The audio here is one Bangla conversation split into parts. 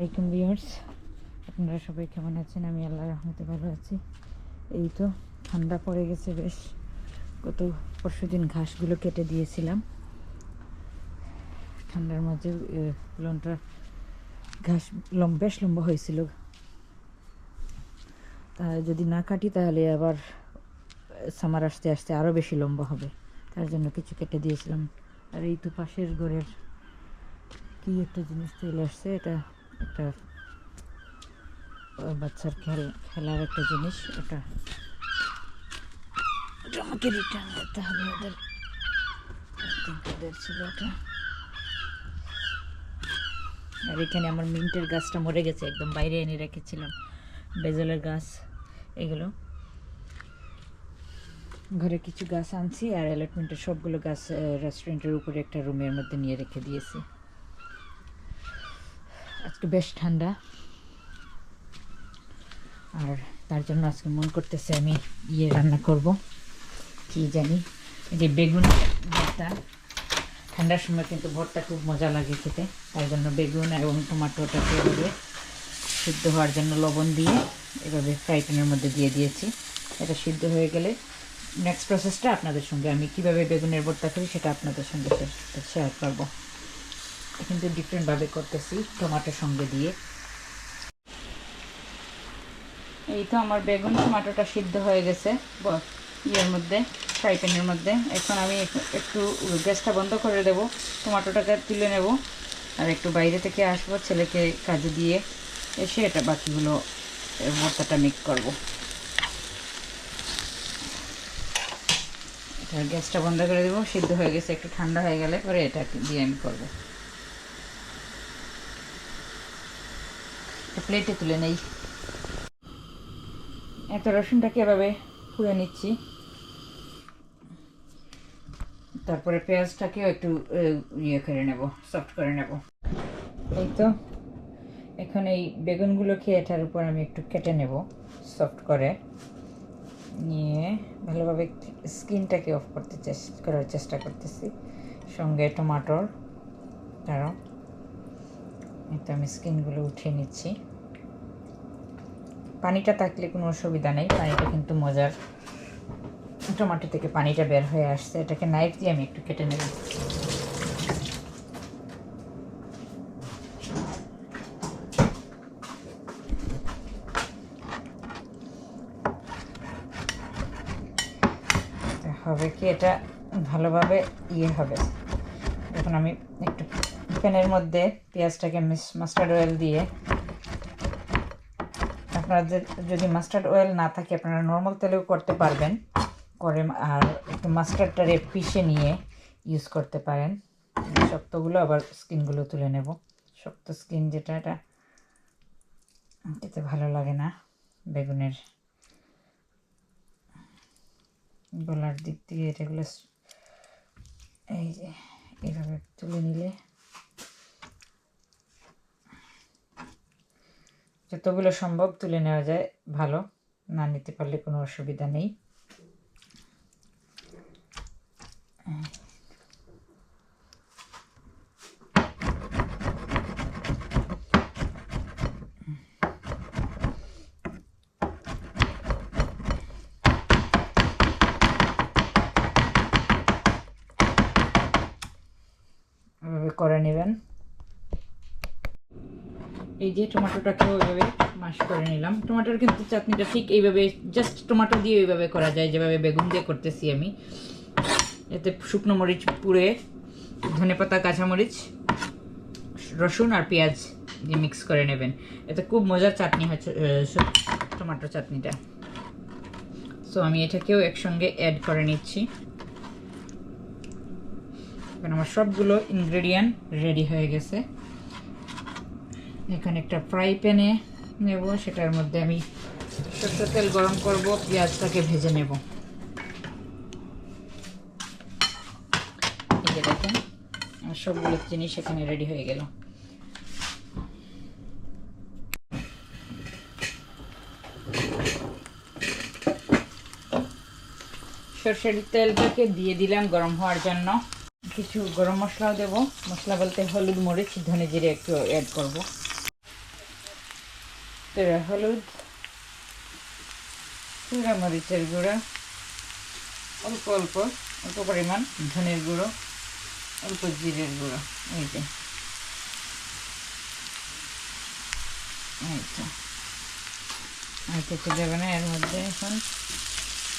Welcome viewers. আপনারা সবাই কেমন আছেন? আমি আল্লাহ রহমতে ভালো আছি। এই তো ঠান্ডা পড়ে গেছে বেশ। গত পরশু দিন ঘাসগুলো কেটে দিয়েছিলাম। ঠান্ডার মাঝে লনটা ঘাস লম, বেশ লম্বা হয়েছিল। তা যদি না কাটি, তাহলে আবার সামার আসতে আসতে আরও বেশি লম্বা হবে। তার জন্য কিছু কেটে দিয়েছিলাম। আর এই তো পাশের ঘরের কি একটা জিনিস চলে আসছে, এটা একটা বাচ্চার খেল, খেলার একটা জিনিস, ওটা ওটা আমাকে রিটার্ন করতে হবে ওদের। ছিল ওটা। আর এখানে আমার মিন্টের গাছটা মরে গেছে, একদম বাইরে এনে রেখেছিলাম। বেজলের গাছ, এগুলো। ঘরে কিছু গাছ আনছি, আর অ্যালটমেন্টের সবগুলো গাছ রেস্টুরেন্টের উপরে একটা রুমের মধ্যে নিয়ে রেখে দিয়েছি। আজকে বেশ ঠান্ডা। আর তার জন্য আজকে মন করতেছে আমি ইয়ে রান্না করব। কি জানি, এই যে বেগুন ভর্তা। ঠান্ডার সময় কিন্তু ভর্তা খুব মজা লাগে খেতে। তার জন্য বেগুন এবং টমাটোটাকে এভাবে সিদ্ধ হওয়ার জন্য লবণ দিয়ে এভাবে ফ্রাই প্যানের মধ্যে দিয়ে দিয়েছি। এটা সিদ্ধ হয়ে গেলে নেক্সট প্রসেসটা আপনাদের সঙ্গে। আমি কীভাবে বেগুনের ভর্তা করি সেটা আপনাদের সঙ্গে শেয়ার করব। কিন্তু ডিফারেন্টভাবে করতেছি, টমাটোর সঙ্গে দিয়ে। এই তো আমার বেগুন, টমাটোটা সিদ্ধ হয়ে গেছে ইয়ের মধ্যে ফ্রাই প্যানের মধ্যে। এখন আমি একটু- গ্যাসটা বন্ধ করে দেব, টমাটোটাকে তুলে নেব। আর একটু বাইরে থেকে আসব, ছেলেকে কাজে দিয়ে এসে এটা বাকিগুলো ভর্তাটা মিক্স করব। এটা গ্যাসটা বন্ধ করে দেবো, সিদ্ধ হয়ে গেছে, একটু ঠান্ডা হয়ে গেলে পরে এটা দিয়ে আমি করব। একটা প্লেটে তুলে নেই। এত রসুনটাকে এভাবে পুড়ে নিচ্ছি। তারপরে পেঁয়াজটাকেও একটু ইয়ে করে নেব সফট করে নেব। এই তো, এখন এই বেগুনগুলোকে এটার উপর আমি একটু কেটে নেব সফট করে। নিয়ে ভালোভাবে স্কিনটাকে অফ করতে চেষ্টা করার চেষ্টা করতেছি। সঙ্গে টমাটোর তারও এটা আমি স্কিনগুলো উঠিয়ে নিচ্ছি। পানিটা থাকলে কোনো অসুবিধা নেই, পানিটা কিন্তু মজার। টমাটো থেকে পানিটা বের হয়ে আসছে, এটাকে নাইফ দিয়ে আমি একটু কেটে নেব। হবে কি? এটা ভালোভাবে ইয়ে হবে। এখন আমি একটু প্যানের মধ্যে পেঁয়াজটাকে মাস্টার্ড অয়েল দিয়ে আপনাদের যদি মাস্টার্ড অয়েল না থাকে, আপনারা নর্মাল তেলেও করতে পারবেন। করে আর একটু মাস্টার্ডটারে পিষে নিয়ে ইউজ করতে পারেন। শক্তগুলো আবার স্কিনগুলো তুলে নেব। শক্ত স্কিন যেটা, এটা খেতে ভালো লাগে না বেগুনের। গলার দিক দিয়ে এটাগুলো এই যে এভাবে তুলে নিলে যতগুলো সম্ভব তুলে নেওয়া যায় ভালো না নিতে পারলে কোনো অসুবিধা নেই এভাবে করে নেবেন এই যে টমেটোটাকেও এইভাবে মাশ করে নিলাম। টমেটোর কিন্তু চাটনিটা ঠিক এইভাবে জাস্ট টমেটো দিয়ে এইভাবে করা যায়, যেভাবে বেগুন দিয়ে করতেছি আমি। এতে শুকনো মরিচ পুড়ে ধনেপাতা কাঁচামরিচ রসুন আর পেঁয়াজ দিয়ে মিক্স করে নেবেন। এতে খুব মজার চাটনি হচ্ছে টমেটো চাটনিটা। সো আমি এটাকেও একসঙ্গে অ্যাড করে নিচ্ছি। আমার সবগুলো ইনগ্রেডিয়েন্ট রেডি হয়ে গেছে। এখানে একটা ফ্রাই প্যানে নেব, সেটার মধ্যে আমি সরষের তেল গরম করব, পেঁয়াজটাকে ভেজে নেব। এই দেখেন সবগুলো জিনিস এখানে রেডি হয়ে গেল। সরষের তেলটাকে দিয়ে দিলাম গরম হওয়ার জন্য। কিছু গরম মশলাও দেবো। মশলা বলতে হলুদ, মরিচ, ধনে জিরে একটু অ্যাড করব। তেরা হলুদ চুড়া মরিচের গুঁড়া, অল্প অল্প অল্প পরিমাণ ধনের গুঁড়ো, অল্প জিরের গুঁড়ো, এই যে। দেবে না এর মধ্যে এখন।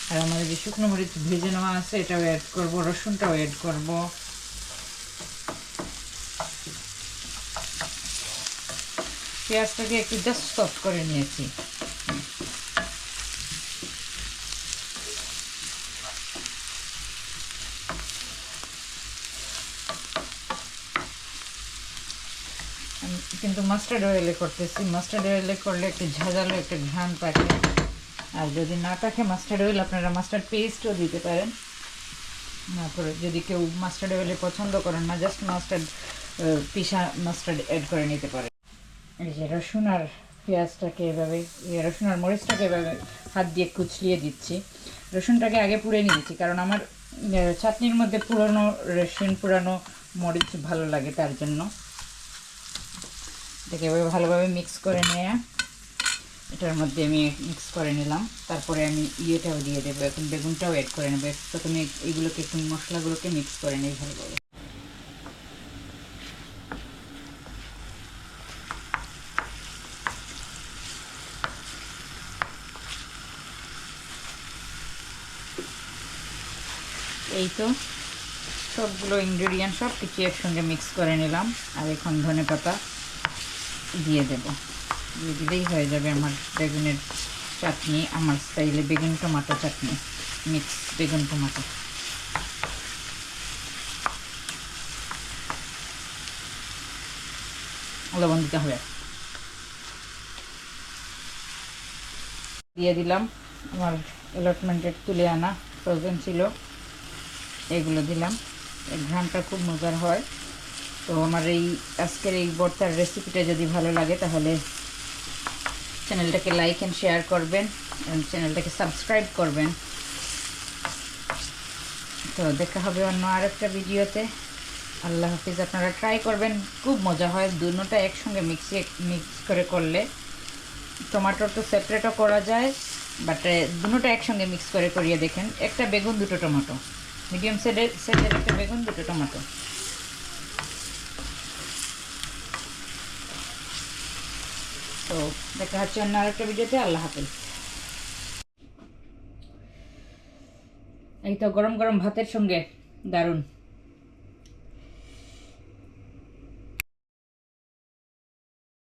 আর আমাদের যে শুকনো মরিচ ভেজে নেওয়া আছে, এটাও অ্যাড করব, রসুনটাও অ্যাড করব। পেঁয়াজটাকে একটু জাস্ট সফট করে নিয়েছি। কিন্তু মাস্টার্ড অয়েলে করতেছি। মাস্টার্ড অয়েলে করলে একটু ঝাঁঝালো একটা ঘ্রাণ থাকে। আর যদি না থাকে মাস্টার্ড অয়েল আপনারা মাস্টার্ড পেস্টও দিতে পারেন। তারপরে যদি কেউ মাস্টার্ড অয়েলে পছন্দ করেন না জাস্ট মাস্টার্ড পিসা মাস্টার্ড অ্যাড করে নিতে পারেন। এই যে রসুন আর পেঁয়াজটাকে এভাবে রসুন আর মরিচটাকে এভাবে হাত দিয়ে কুচলিয়ে দিচ্ছি। রসুনটাকে আগে পুড়ে নিয়েছি, কারণ আমার চাটনির মধ্যে পুরনো রসুন, পুরানো মরিচ ভালো লাগে তার জন্য। এটাকে এভাবে ভালোভাবে মিক্স করে নিয়ে, এটার মধ্যে আমি মিক্স করে নিলাম। তারপরে আমি ইয়েটাও দিয়ে দেবো, এখন বেগুনটাও অ্যাড করে নেব। প্রথমে এইগুলোকে, একটু মশলাগুলোকে মিক্স করে নিই ভালোভাবে। এই তো সবগুলো ইনগ্রেডিয়েন্ট সব কিছু একসঙ্গে মিক্স করে নিলাম। আর এখন ধনে পাতা দিয়ে দেব। দিয়ে দিলেই হয়ে যাবে আমার বেগুনের চাটনি, আমার স্টাইলে বেগুন টমাটো চাটনি মিক্স বেগুন টমাটো। লবণ দিতে হবে। দিয়ে দিলাম। আমার অ্যালটমেন্টের তুলে আনা ফ্রোজেন ছিল। এগুলো দিলাম। এই ঘ্রানটা খুব মজার হয়। তো আমার এই আজকের এই বর্তার রেসিপিটা যদি ভালো লাগে তাহলে চ্যানেলটাকে লাইক অ্যান্ড শেয়ার করবেন এবং চ্যানেলটাকে সাবস্ক্রাইব করবেন। তো দেখা হবে অন্য আরেকটা ভিডিওতে আল্লাহ হাফিজ, আপনারা ট্রাই করবেন। খুব মজা হয় দুটোটা একসঙ্গে মিক্সে মিক্স করে করলে। টমাটো তো সেপারেটও করা যায় বাট দুটোটা একসঙ্গে মিক্স করে করিয়ে দেখেন। একটা বেগুন, দুটো টমেটো মিডিয়াম সাইজের সাইজের একটা বেগুন, দুটো টমেটো। তো দেখা হচ্ছে অন্য আরেকটা ভিডিওতে। আল্লাহ হাফেজ। এই তো গরম গরম ভাতের সঙ্গে দারুণ।